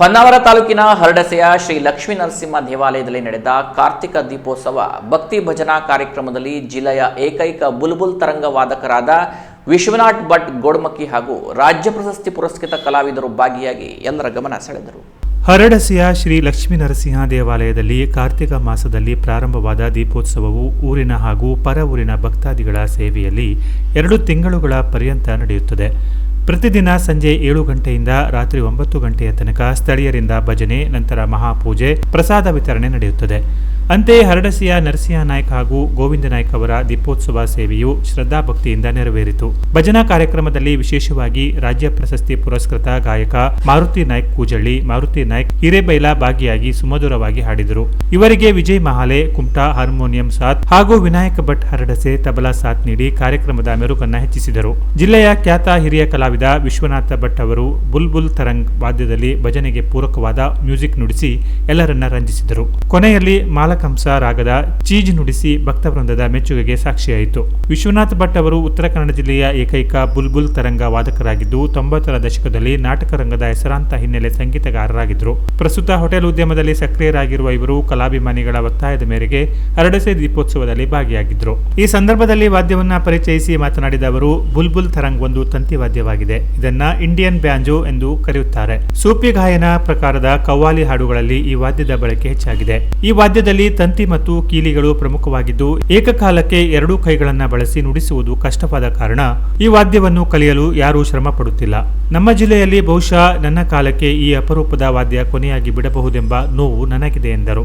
ಹೊನ್ನಾವರ ತಾಲೂಕಿನ ಹರಡಸೆಯ ಶ್ರೀ ಲಕ್ಷ್ಮೀ ನರಸಿಂಹ ದೇವಾಲಯದಲ್ಲಿ ನಡೆದ ಕಾರ್ತಿಕ ದೀಪೋತ್ಸವ ಭಕ್ತಿ ಭಜನಾ ಕಾರ್ಯಕ್ರಮದಲ್ಲಿ ಜಿಲ್ಲೆಯ ಏಕೈಕ ಬುಲ್ಬುಲ್ ತರಂಗ ವಾದಕರಾದ ವಿಶ್ವನಾಥ್ ಭಟ್ ಗೋಡ್ಮಕ್ಕಿ ಹಾಗೂ ರಾಜ್ಯ ಪ್ರಶಸ್ತಿ ಪುರಸ್ಕೃತ ಕಲಾವಿದರು ಭಾಗಿಯಾಗಿ ಎಲ್ಲರ ಗಮನ ಸೆಳೆದರು. ಹರಡಸೆಯ ಶ್ರೀ ಲಕ್ಷ್ಮೀ ನರಸಿಂಹ ದೇವಾಲಯದಲ್ಲಿ ಕಾರ್ತಿಕ ಮಾಸದಲ್ಲಿ ಪ್ರಾರಂಭವಾದ ದೀಪೋತ್ಸವವು ಊರಿನ ಹಾಗೂ ಪರ ಊರಿನ ಭಕ್ತಾದಿಗಳ ಸೇವೆಯಲ್ಲಿ ಎರಡು ತಿಂಗಳುಗಳ ಪರ್ಯಂತ ನಡೆಯುತ್ತದೆ. ಪ್ರತಿದಿನ ಸಂಜೆ ಏಳು ಗಂಟೆಯಿಂದ ರಾತ್ರಿ ಒಂಬತ್ತು ಗಂಟೆಯ ತನಕ ಸ್ಥಳೀಯರಿಂದ ಭಜನೆ, ನಂತರ ಮಹಾಪೂಜೆ, ಪ್ರಸಾದ ವಿತರಣೆ ನಡೆಯುತ್ತದೆ. ಅಂತೆಯೇ ಹರಡಸಿಯ ನರಸಿಂಹ ನಾಯ್ಕ ಹಾಗೂ ಗೋವಿಂದ ನಾಯ್ಕ ಅವರ ದೀಪೋತ್ಸವ ಸೇವೆಯು ಶ್ರದ್ಧಾಭಕ್ತಿಯಿಂದ ನೆರವೇರಿತು. ಭಜನಾ ಕಾರ್ಯಕ್ರಮದಲ್ಲಿ ವಿಶೇಷವಾಗಿ ರಾಜ್ಯ ಪ್ರಶಸ್ತಿ ಪುರಸ್ಕೃತ ಗಾಯಕ ಮಾರುತಿ ನಾಯ್ಕ್ ಕೂಜಳ್ಳಿ, ಮಾರುತಿ ನಾಯಕ್ ಹಿರೇಬೈಲ ಭಾಗಿಯಾಗಿ ಸುಮಧುರವಾಗಿ ಹಾಡಿದರು. ಇವರಿಗೆ ವಿಜಯ್ ಮಹಾಲೆ, ಕುಮಟಾ ಹಾರ್ಮೋನಿಯಂ ಸಾಥ್ ಹಾಗೂ ವಿನಾಯಕ ಭಟ್ ಹರಡಸೆ ತಬಲಾ ಸಾಥ್ ನೀಡಿ ಕಾರ್ಯಕ್ರಮದ ಮೆರುಗನ್ನ ಹೆಚ್ಚಿಸಿದರು. ಜಿಲ್ಲೆಯ ಖ್ಯಾತ ಹಿರಿಯ ಕಲಾವಿದ ವಿಶ್ವನಾಥ ಭಟ್ ಅವರು ಬುಲ್ಬುಲ್ ತರಂಗ್ ವಾದ್ಯದಲ್ಲಿ ಭಜನೆಗೆ ಪೂರಕವಾದ ಮ್ಯೂಸಿಕ್ ನುಡಿಸಿ ಎಲ್ಲರನ್ನ ರಂಜಿಸಿದರು. ಕೊನೆಯಲ್ಲಿ ಮಾಲಕಂಸ ರಾಗದ ಚೀಜ್ ನುಡಿಸಿ ಭಕ್ತವೃಂದದ ಮೆಚ್ಚುಗೆಗೆ ಸಾಕ್ಷಿಯಾಯಿತು. ವಿಶ್ವನಾಥ್ ಭಟ್ ಅವರು ಉತ್ತರ ಕನ್ನಡ ಜಿಲ್ಲೆಯ ಏಕೈಕ ಬುಲ್ಬುಲ್ ತರಂಗ ವಾದಕರಾಗಿದ್ದು, ತೊಂಬತ್ತರ ದಶಕದಲ್ಲಿ ನಾಟಕ ರಂಗದ ಹೆಸರಾಂತ ಹಿನ್ನೆಲೆ ಸಂಗೀತಗಾರರಾಗಿದ್ದರು ಪ್ರಸ್ತುತ ಹೋಟೆಲ್ ಉದ್ಯಮದಲ್ಲಿ ಸಕ್ರಿಯರಾಗಿರುವ ಇವರು ಕಲಾಭಿಮಾನಿಗಳ ಒತ್ತಾಯದ ಮೇರೆಗೆ ಹರಡಸೆ ದೀಪೋತ್ಸವದಲ್ಲಿ ಭಾಗಿಯಾಗಿದ್ದರು ಈ ಸಂದರ್ಭದಲ್ಲಿ ವಾದ್ಯವನ್ನ ಪರಿಚಯಿಸಿ ಮಾತನಾಡಿದ ಅವರು, ಬುಲ್ಬುಲ್ ತರಂಗ್ ಒಂದು ತಂತಿ ವಾದ್ಯವಾಗಿದೆ. ಇದನ್ನ ಇಂಡಿಯನ್ ಬ್ಯಾಂಜೋ ಎಂದು ಕರೆಯುತ್ತಾರೆ. ಸೂಫಿ ಗಾಯನ ಪ್ರಕಾರದ ಕವ್ವಾಲಿ ಹಾಡುಗಳಲ್ಲಿ ಈ ವಾದ್ಯದ ಬಳಕೆ ಹೆಚ್ಚಾಗಿದೆ. ಈ ವಾದ್ಯದಲ್ಲಿ ತಂತಿ ಮತ್ತು ಕೀಲಿಗಳು ಪ್ರಮುಖವಾಗಿದ್ದು, ಏಕಕಾಲಕ್ಕೆ ಎರಡೂ ಕೈಗಳನ್ನು ಬಳಸಿ ನುಡಿಸುವುದು ಕಷ್ಟವಾದ ಕಾರಣ. ಈ ವಾದ್ಯವನ್ನು ಕಲಿಯಲು ಯಾರೂ ಶ್ರಮ ಪಡುತ್ತಿಲ್ಲ ನಮ್ಮ ಜಿಲ್ಲೆಯಲ್ಲಿ ಬಹುಶಃ ನನ್ನ ಕಾಲಕ್ಕೆ ಈ ಅಪರೂಪದ ವಾದ್ಯ ಕೊನೆಯಾಗಿ ಬಿಡಬಹುದೆಂಬ ನೋವು ನನಗಿದೆ ಎಂದರು.